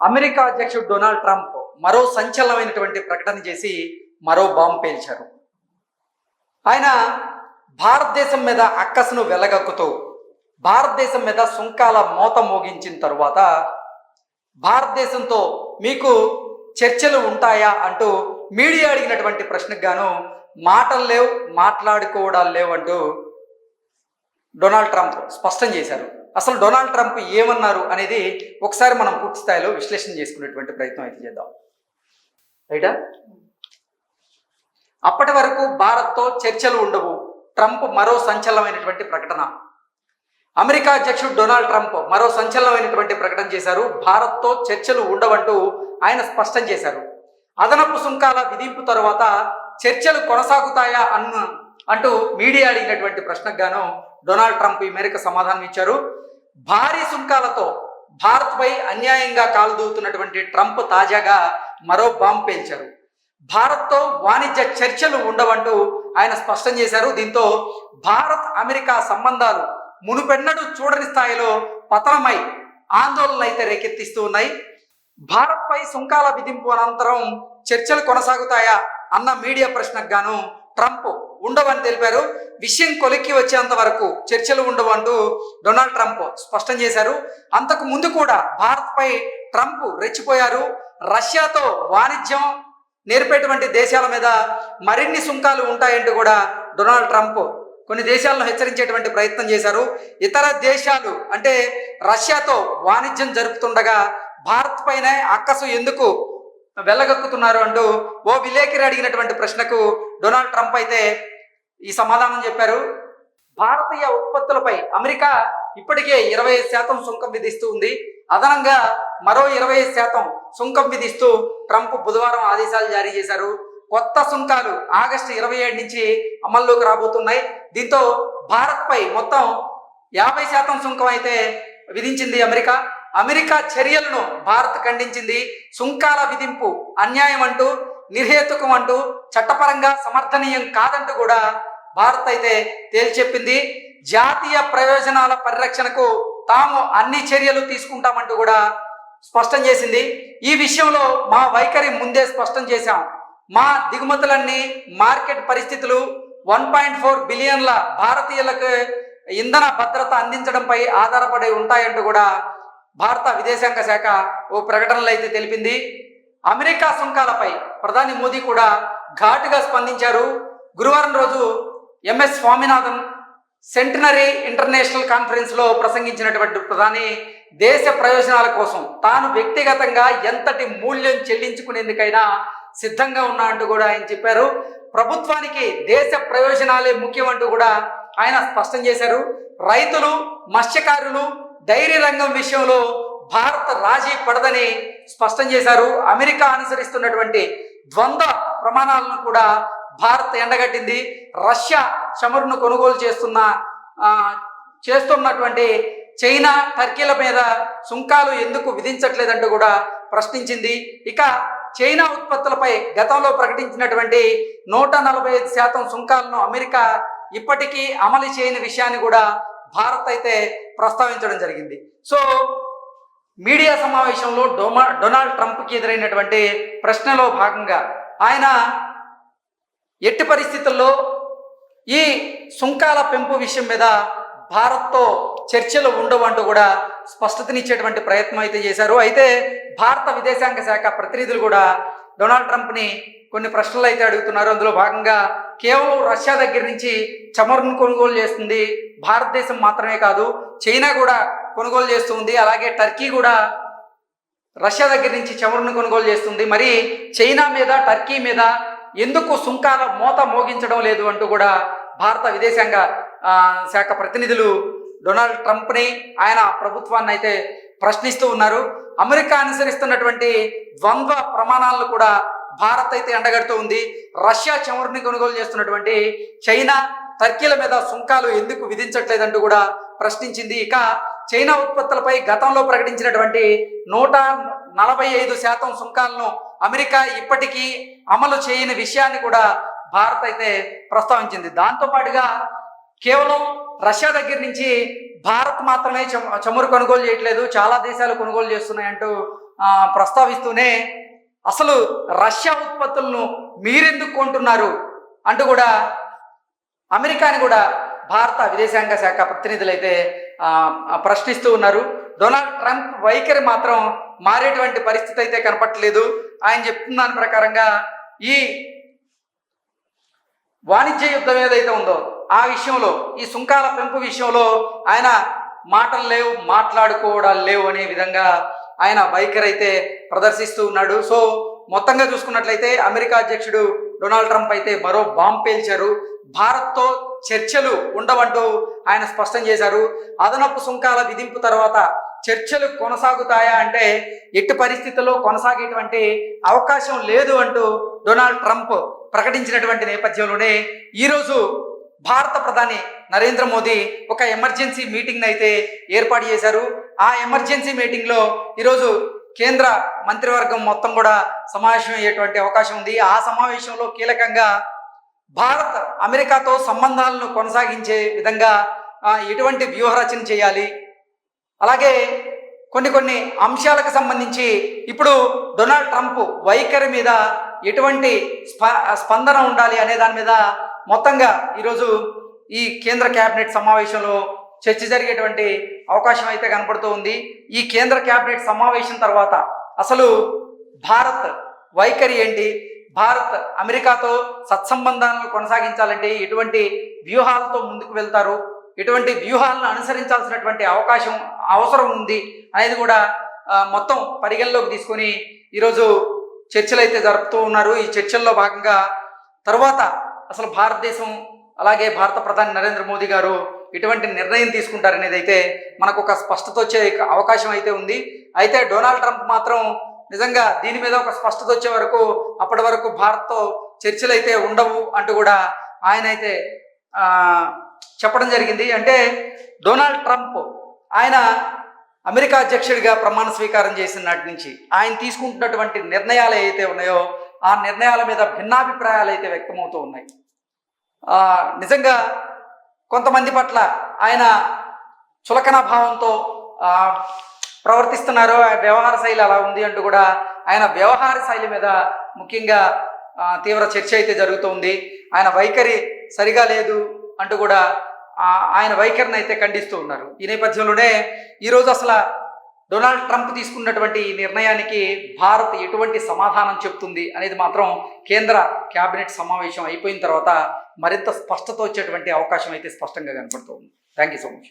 America అధ్యక్షుడు Donald Trump మరో సంచలనమైనటువంటి ప్రకటన చేసి మరో బాంబు పేల్చారు. ఆయన భారతదేశం మీద అక్కసును వెలగక్కుతూ భారతదేశం మీద సుంకాల మోత మోగించిన తరువాత భారతదేశంతో మీకు చర్చలు ఉంటాయా అంటూ మీడియా అడిగినటువంటి ప్రశ్నకు గాను మాటలు లేవు మాట్లాడుకోవడాలు లేవు అంటూ డొనాల్డ్ ట్రంప్ స్పష్టం చేశారు. అసలు డొనాల్డ్ ట్రంప్ ఏమన్నారు అనేది ఒకసారి మనం పూర్తి స్థాయిలో విశ్లేషణ చేసుకునేటువంటి ప్రయత్నం అయితే చేద్దాం. రైటా? అప్పటి వరకు భారత్తో చర్చలు ఉండవు. ట్రంప్ మరో సంచలనమైనటువంటి ప్రకటన. అమెరికా అధ్యక్షుడు డొనాల్డ్ ట్రంప్ మరో సంచలనమైనటువంటి ప్రకటన చేశారు. భారత్తో చర్చలు ఉండవంటూ ఆయన స్పష్టం చేశారు. అదనపు సుంకాల విధింపు తర్వాత చర్చలు కొనసాగుతాయా అన్న అంటూ మీడియా అడిగినటువంటి ప్రశ్నకు గాను డొనాల్డ్ ట్రంప్ ఈ మేరకు సమాధానం ఇచ్చారు. భారీ సుంకాలతో భారత్పై అన్యాయంగా కాలుదూతున్నటువంటి ట్రంప్ తాజాగా మరో బాంబు పేల్చారు. భారత్తో వాణిజ్య చర్చలు ఉండవంటూ ఆయన స్పష్టం చేశారు. దీంతో భారత్ అమెరికా సంబంధాలు మునుపెన్నడూ చూడని స్థాయిలో పతనమై ఆందోళనలు అయితే రేకెత్తిస్తూ ఉన్నాయి. భారత్పై సుంకాల విధింపు అనంతరం చర్చలు కొనసాగుతాయా అన్న మీడియా ప్రశ్నకు గాను ట్రంప్ ఉండవని తెలిపారు. విషయం కొలిక్కి వచ్చేంత వరకు చర్చలు ఉండవు అంటూ డొనాల్డ్ ట్రంప్ స్పష్టం చేశారు. అంతకు ముందు కూడా భారత్పై ట్రంప్ రెచ్చిపోయారు. రష్యాతో వాణిజ్యం నేర్పేటువంటి దేశాల మీద మరిన్ని సుంకాలు ఉంటాయంటూ కూడా డొనాల్డ్ ట్రంప్ కొన్ని దేశాలను హెచ్చరించేటువంటి ప్రయత్నం చేశారు. ఇతర దేశాలు అంటే రష్యాతో వాణిజ్యం జరుపుతుండగా భారత్ పైనే అక్కసు ఎందుకు వెళ్ళగక్కుతున్నారు అంటూ ఓ విలేకరి అడిగినటువంటి ప్రశ్నకు డొనాల్డ్ ట్రంప్ అయితే ఈ సమాధానం చెప్పారు. భారతీయ ఉత్పత్తులపై అమెరికా ఇప్పటికే ఇరవై శాతం సుంకం విధిస్తూ ఉంది. అదనంగా మరో ఇరవై శాతం సుంకం విధిస్తూ ట్రంప్ బుధవారం ఆదేశాలు జారీ చేశారు. కొత్త సుంకాలు ఆగస్టు ఇరవై ఏడు నుంచి అమల్లోకి రాబోతున్నాయి. దీంతో భారత్పై మొత్తం యాభై శాతం సుంకం అయితే విధించింది అమెరికా. అమెరికా చర్యలను భారత్ ఖండించింది. సుంకాల విధింపు అన్యాయం అంటూ నిర్హేతుకం అంటూ చట్టపరంగా సమర్థనీయం కాదంటూ కూడా భారత్ అయితే తేల్చెప్పింది. జాతీయ ప్రయోజనాల పరిరక్షణకు తాము అన్ని చర్యలు తీసుకుంటామంటూ కూడా స్పష్టం చేసింది. ఈ విషయంలో మా వైఖరి ముందే స్పష్టం చేశాం. మా దిగుమతులన్నీ మార్కెట్ పరిస్థితులు వన్ పాయింట్ ఫోర్ బిలియన్ల భారతీయులకు ఇంధన భద్రత అందించడంపై ఆధారపడి ఉంటాయంటూ కూడా భారత విదేశాంగ శాఖ ఓ ప్రకటనలో అయితే తెలిపింది. అమెరికా సుంకాలపై ప్రధాని మోదీ కూడా ఘాటుగా స్పందించారు. గురువారం రోజు ఎంఎస్ స్వామినాథన్ సెంటినరీ ఇంటర్నేషనల్ కాన్ఫరెన్స్లో ప్రసంగించినటువంటి ప్రధాని దేశ ప్రయోజనాల కోసం తాను వ్యక్తిగతంగా ఎంతటి మూల్యం చెల్లించుకునేందుకైనా సిద్ధంగా ఉన్నా అంటూ కూడా ఆయన చెప్పారు. ప్రభుత్వానికి దేశ ప్రయోజనాలే ముఖ్యం అంటూ కూడా ఆయన స్పష్టం చేశారు. రైతులు మత్స్యకారులు డైరీ రంగం విషయంలో భారత్ రాజీ పడదని స్పష్టం చేశారు. అమెరికా అనుసరిస్తున్నటువంటి ద్వంద్వ ప్రమాణాలను కూడా భారత్ ఎండగట్టింది. రష్యా చమురును కొనుగోలు చేస్తున్న చేస్తున్నటువంటి చైనా టర్కీల మీద సుంకాలు ఎందుకు విధించట్లేదంటూ కూడా ప్రశ్నించింది. ఇక చైనా ఉత్పత్తులపై గతంలో ప్రకటించినటువంటి నూట నలభై ఐదు శాతం సుంకాలను అమెరికా ఇప్పటికీ అమలు చేయని విషయాన్ని కూడా భారత్ అయితే ప్రస్తావించడం జరిగింది. సో మీడియా సమావేశంలో డొమా డొనాల్డ్ ట్రంప్కి ఎదురైనటువంటి ప్రశ్నలో భాగంగా ఆయన ఎట్టి పరిస్థితుల్లో ఈ సుంకాల పెంపు విషయం మీద భారత్తో చర్చలు ఉండవు అంటూ కూడా స్పష్టతనిచ్చేటువంటి ప్రయత్నం అయితే చేశారు. అయితే భారత విదేశాంగ శాఖ ప్రతినిధులు కూడా డొనాల్డ్ ట్రంప్ని కొన్ని ప్రశ్నలు అయితే అడుగుతున్నారు. అందులో భాగంగా కేవలం రష్యా దగ్గర నుంచి చమురును కొనుగోలు చేస్తుంది భారతదేశం మాత్రమే కాదు చైనా కూడా కొనుగోలు చేస్తుంది అలాగే టర్కీ కూడా రష్యా దగ్గర నుంచి చమురును కొనుగోలు చేస్తుంది. మరి చైనా మీద టర్కీ మీద ఎందుకు సుంకాల మోత మోగించడం లేదు అంటూ కూడా భారత విదేశాంగ శాఖ ప్రతినిధులు డొనాల్డ్ ట్రంప్ని ఆయన ప్రభుత్వాన్ని అయితే ప్రశ్నిస్తూ ఉన్నారు. అమెరికా అనుసరిస్తున్నటువంటి ద్వంద్వ ప్రమాణాలను కూడా భారత్ అయితే ఎండగడుతూ ఉంది. రష్యా చమురుని కొనుగోలు చేస్తున్నటువంటి చైనా టర్కీల మీద సుంకాలు ఎందుకు విధించట్లేదంటూ కూడా ప్రశ్నించింది. ఇక చైనా ఉత్పత్తులపై గతంలో ప్రకటించినటువంటి నూట నలభై ఐదు శాతం సుంకాలను అమెరికా ఇప్పటికీ అమలు చేయని విషయాన్ని కూడా భారత్ అయితే ప్రస్తావించింది. దాంతో పాటుగా కేవలం రష్యా దగ్గర నుంచి భారత్ మాత్రమే చము- చమురు కొనుగోలు చేయట్లేదు. చాలా దేశాలు కొనుగోలు చేస్తున్నాయంటూ ప్రస్తావిస్తూనే అసలు రష్యా ఉత్పత్తులను మీరెందుకు కొంటున్నారు అంటూ కూడా అమెరికాని కూడా భారత విదేశాంగ శాఖ ప్రతినిధులైతే అయితే ప్రశ్నిస్తూ ఉన్నారు. డొనాల్డ్ ట్రంప్ వైఖరి మాత్రం మారేటువంటి పరిస్థితి అయితే కనపట్లేదు ఆయన చెప్తున్న దాని ప్రకారంగా ఈ వాణిజ్య యుద్ధం ఏదైతే ఉందో ఆ విషయంలో ఈ సుంకాల పెంపు విషయంలో ఆయన మాటలు లేవు మాట్లాడుకోవడాలు లేవు అనే విధంగా ఆయన వైఖరి అయితే ప్రదర్శిస్తూ ఉన్నాడు. సో మొత్తంగా చూసుకున్నట్లయితే అమెరికా అధ్యక్షుడు డొనాల్డ్ ట్రంప్ అయితే మరో బాంబ్ పేల్చారు. భారత్తో చర్చలు ఉండవంటూ ఆయన స్పష్టం చేశారు. అదనపు సుంకాల విధింపు తర్వాత చర్చలు కొనసాగుతాయా అంటే ఎట్టి పరిస్థితుల్లో కొనసాగేటువంటి అవకాశం లేదు అంటూ డొనాల్డ్ ట్రంప్ ప్రకటించినటువంటి నేపథ్యంలోనే ఈరోజు భారత ప్రధాని నరేంద్ర మోదీ ఒక ఎమర్జెన్సీ మీటింగ్ అయితే ఏర్పాటు చేశారు. ఆ ఎమర్జెన్సీ మీటింగ్లో ఈరోజు కేంద్ర మంత్రివర్గం మొత్తం కూడా సమావేశం అయ్యేటువంటి అవకాశం ఉంది. ఆ సమావేశంలో కీలకంగా భారత్ అమెరికాతో సంబంధాలను కొనసాగించే విధంగా ఎటువంటి వ్యూహరచన చేయాలి. అలాగే కొన్ని కొన్ని అంశాలకు సంబంధించి ఇప్పుడు డొనాల్డ్ ట్రంప్ వైఖరి మీద ఎటువంటి స్ప స్పందన ఉండాలి అనే దాని మీద మొత్తంగా ఈరోజు ఈ కేంద్ర కేబినెట్ సమావేశంలో చర్చ జరిగేటువంటి అవకాశం అయితే కనపడుతూ ఉంది. ఈ కేంద్ర కేబినెట్ సమావేశం తర్వాత అసలు భారత్ వైఖరి ఏంటి? భారత్ అమెరికాతో సత్సంబంధాలను కొనసాగించాలంటే ఎటువంటి వ్యూహాలతో ముందుకు వెళ్తారు? ఎటువంటి వ్యూహాలను అనుసరించాల్సినటువంటి అవకాశం అవసరం ఉంది అనేది కూడా మొత్తం పరిగణలోకి తీసుకొని ఈరోజు చర్చలు అయితే జరుపుతూ ఉన్నారు. ఈ చర్చల్లో భాగంగా తర్వాత అసలు భారతదేశం అలాగే భారత ప్రధాని నరేంద్ర మోదీ గారు ఇటువంటి నిర్ణయం తీసుకుంటారనేది అయితే మనకు ఒక స్పష్టత వచ్చే అవకాశం అయితే ఉంది. అయితే డొనాల్డ్ ట్రంప్ మాత్రం నిజంగా దీని మీద ఒక స్పష్టత వచ్చే వరకు అప్పటి వరకు భారత్తో చర్చలు అయితే ఉండవు అంటూ కూడా ఆయన అయితే చెప్పడం జరిగింది. అంటే డొనాల్డ్ ట్రంప్ ఆయన అమెరికా అధ్యక్షుడిగా ప్రమాణ స్వీకారం చేసిన నాటి నుంచి ఆయన తీసుకుంటున్నటువంటి నిర్ణయాలు ఏవైతే ఉన్నాయో ఆ నిర్ణయాల మీద భిన్నాభిప్రాయాలు అయితే వ్యక్తమవుతూ ఉన్నాయి. నిజంగా కొంతమంది పట్ల ఆయన చులకన భావంతో ప్రవర్తిస్తున్నారు. వ్యవహార శైలి అలా ఉంది అంటూ కూడా ఆయన వ్యవహార శైలి మీద ముఖ్యంగా తీవ్ర చర్చ అయితే జరుగుతోంది ఆయన వైఖరి సరిగా లేదు అంటూ కూడా ఆయన వైఖరిని అయితే ఖండిస్తూ ఉన్నారు. ఈ నేపథ్యంలోనే ఈరోజు అసలు డొనాల్డ్ ట్రంప్ తీసుకున్నటువంటి ఈ నిర్ణయానికి భారత్ ఎటువంటి సమాధానం చెప్తుంది అనేది మాత్రం కేంద్ర క్యాబినెట్ సమావేశం అయిపోయిన తర్వాత మరింత స్పష్టత వచ్చేటువంటి అవకాశం అయితే స్పష్టంగా కనపడుతుంది. Thank you so much